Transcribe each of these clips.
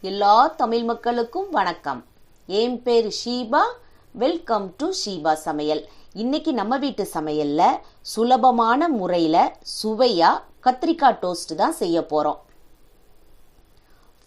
எல்லா தமிழ் மக்களுக்கும் வணக்கம். என் பேர் ஷீபா. வெல்கம் டு ஷீபா சமையல். இன்னைக்கு நம்ம வீட்டு சமையல்ல சுலபமான முறையில் சுவையா கத்திரிக்காய் டோஸ்ட் தான் செய்ய போறோம்.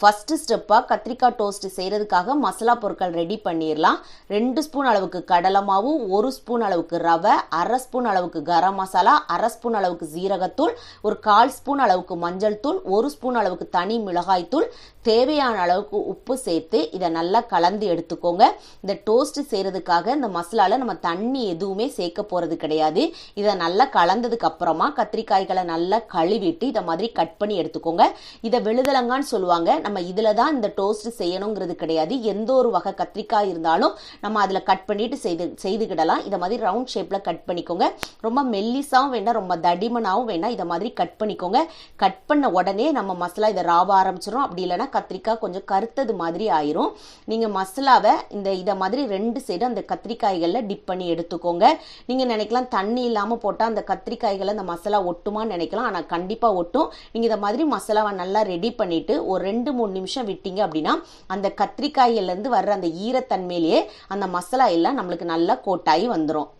ஃபஸ்ட்டு ஸ்டெப்பாக கத்திரிக்காய் டோஸ்ட் செய்கிறதுக்காக மசாலா பொருட்கள் ரெடி பண்ணிடலாம் ரெண்டு ஸ்பூன் அளவுக்கு கடலை மாவு ஒரு ஸ்பூன் அளவுக்கு ரவை அரை ஸ்பூன் அளவுக்கு கரம் மசாலா அரை ஸ்பூன் அளவுக்கு ஜீரகத்தூள் ஒரு கால் ஸ்பூன் அளவுக்கு மஞ்சள் தூள் ஒரு ஸ்பூன் அளவுக்கு தனி மிளகாய் தூள். தேவையான அளவுக்கு உப்பு சேர்த்து இதை நல்லா கலந்து எடுத்துக்கோங்க. இந்த டோஸ்ட் செய்கிறதுக்காக இந்த மசாலாவில் நம்ம தண்ணி எதுவுமே சேர்க்க போகிறது கிடையாது. இதை நல்லா கலந்ததுக்கு அப்புறமா கத்திரிக்காய்களை நல்லா கழுவிட்டு இதை மாதிரி கட் பண்ணி எடுத்துக்கோங்க. இதை விழுதலங்கான்னு சொல்லுவாங்க. நம்ம இதில் தான் இந்த டோஸ்ட் செய்யணுங்கிறது கிடையாது. எந்த ஒரு வகை கத்திரிக்காய் இருந்தாலும் நம்ம அதில் கட் பண்ணிட்டு செய்து செய்துக்கிடலாம். இதை மாதிரி ரவுண்ட் ஷேப்பில் கட் பண்ணிக்கோங்க. ரொம்ப மெல்லிஸாகவும் வேண்டாம் ரொம்ப தடிமனாகவும் வேண்டாம். இதை மாதிரி கட் பண்ணிக்கோங்க. கட் பண்ண உடனே நம்ம மசாலா இதை ராவ ஆரம்பிச்சிடும் அப்படி இல்லைன்னா கத்திரிக்காய் கொஞ்சம் கருத்தது மாதிரி ஆயிரும். நீங்கள் மசாலாவை இந்த இதை மாதிரி ரெண்டு சைடு அந்த கத்திரிக்காய்களில் டிப் பண்ணி எடுத்துக்கோங்க. நீங்கள் நினைக்கலாம் தண்ணி இல்லாமல் போட்டால் அந்த கத்திரிக்காய்களை அந்த மசாலா ஒட்டுமான்னு நினைக்கலாம். ஆனால் கண்டிப்பாக ஒட்டும். நீங்கள் இதை மாதிரி மசாலாவை நல்லா ரெடி பண்ணிவிட்டு ஒரு ரெண்டு மூணு நிமிஷம் விட்டீங்க அப்படின்னா அந்த கத்திரிக்காயிலேருந்து வர்ற அந்த ஈரத்தன்மையிலேயே அந்த மசாலா எல்லாம் நம்மளுக்கு நல்லா கோட்டாகி வந்துடும்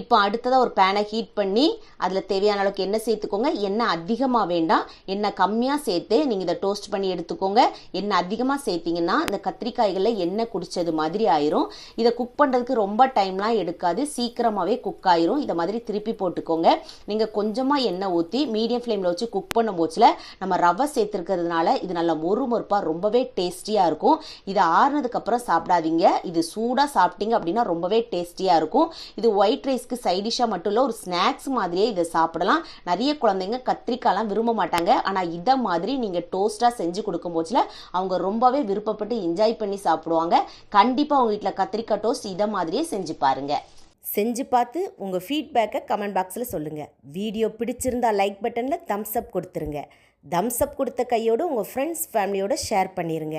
இப்போ அடுத்ததாக ஒரு பேனை ஹீட் பண்ணி அதில் தேவையான அளவுக்கு எண்ணெய் சேர்த்துக்கோங்க. எண்ணெய் அதிகமாக வேண்டாம். எண்ணெய் கம்மியாக சேர்த்து நீங்கள் இதை டோஸ்ட் பண்ணி எடுத்துக்கோங்க. எண்ணெய் அதிகமாக சேர்த்திங்கன்னா இந்த கத்திரிக்காய்களில் எண்ணெய் குடித்தது மாதிரி ஆயிரும். இதை குக் பண்ணுறதுக்கு ரொம்ப டைம்லாம் எடுக்காது. சீக்கிரமாகவே குக் ஆயிரும். இதை மாதிரி திருப்பி போட்டுக்கோங்க. நீங்கள் கொஞ்சமாக எண்ணெய் ஊற்றி மீடியம் ஃப்ளேமில் வச்சு குக் பண்ணும் போச்சில் நம்ம ரவை சேர்த்துருக்கிறதுனால இது நல்லா மொறு மொறுப்பாக ரொம்பவே டேஸ்டியாக இருக்கும். இதை ஆறுனதுக்கப்புறம் சாப்பிடாதீங்க. இது சூடாக சாப்பிட்டீங்க அப்படின்னா ரொம்பவே டேஸ்டியாக இருக்கும். இது ஒயிட் ரைஸ் ரைஸ்க்கு சைடிஷாக மட்டும் இல்லை ஒரு ஸ்நாக்ஸ் மாதிரியே இதை சாப்பிடலாம். நிறைய குழந்தைங்க கத்திரிக்காய்லாம் விரும்ப மாட்டாங்க. ஆனால் இதை மாதிரி நீங்கள் டோஸ்ட்டாக செஞ்சு கொடுக்கும் போச்சில் அவங்க ரொம்பவே விருப்பப்பட்டு என்ஜாய் பண்ணி சாப்பிடுவாங்க. கண்டிப்பாக அவங்க வீட்டில் கத்திரிக்காய் டோஸ்ட் இதை மாதிரியே செஞ்சு பாருங்கள் செஞ்சு பார்த்து உங்கள் ஃபீட்பேக்கை கமெண்ட் பாக்ஸில் சொல்லுங்கள் வீடியோ பிடிச்சிருந்தா லைக் பட்டனில் தம்ஸ் அப் கொடுத்துருங்க. தம்ஸ் அப் கொடுத்த கையோடு உங்கள் ஃப்ரெண்ட்ஸ் ஃபேமிலியோட ஷேர் பண்ணிடுங்க